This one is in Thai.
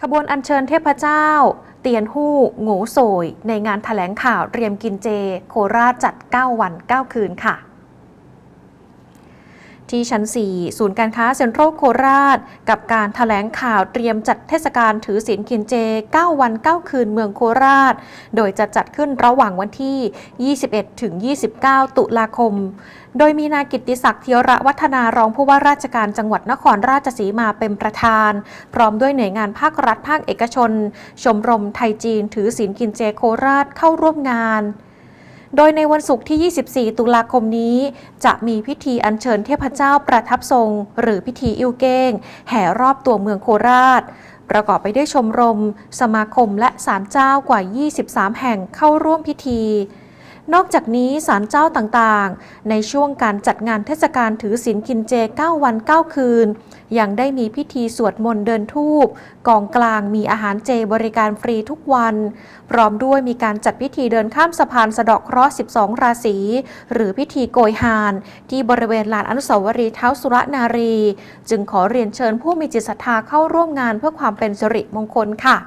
ขบวนอัญเชิญเทพเจ้า เตียนหู้โงูโสยในงานถแถลงข่าวเตรียมกินเจ โคราชจัด 9 วัน 9 คืนค่ะ ที่ชั้น 4 ศูนย์การค้าเซ็นทรัลโคราช กับการถแถลงข่าวเตรียมจัดเทศกาลถือศีลกินเจ 9 วัน 9 คืนเมืองโคราช โดยจะจัดขึ้นระหว่างวันที่ 21 ถึง 29 ตุลาคม โดยมีนายกิติศักดิ์เทียระวัฒนารองผู้ว่าราชการจังหวัดนครราชสีมาเป็นประธาน พร้อมด้วยหน่วยงานภาครัฐภาคเอกชน ชมรมไทยจีนถือศีลกินเจโคราชเข้าร่วมงาน โดยในวันศุกร์ที่ 24 ตุลาคมนี้ จะมีพิธีอัญเชิญเทพเจ้าประทับทรง หรือพิธีอิวเก้ง แห่รอบตัวเมืองโคราช ประกอบไปด้วยชมรม สมาคมและศาลเจ้ากว่า 23 แห่งเข้าร่วมพิธี นอกจากนี้ศาลเจ้าต่างๆ ในช่วงการจัดงานเทศกาลถือศีลกินเจ 9 วัน 9 คืน ยังได้มีพิธีสวดมนต์เดินทูปกองกลางมีอาหารเจบริการฟรีทุกวัน พร้อมด้วยมีการจัดพิธีเดินข้ามสะพานสะดาะเคราะห์ 12 ราศี หรือพิธีโกยฮาน ที่บริเวณลานอนุสาวรีย์เท้าสุรนารี จึงขอเรียนเชิญผู้มีจิตศรัทธาเข้าร่วมงานเพื่อความเป็นสิริมงคลค่ะ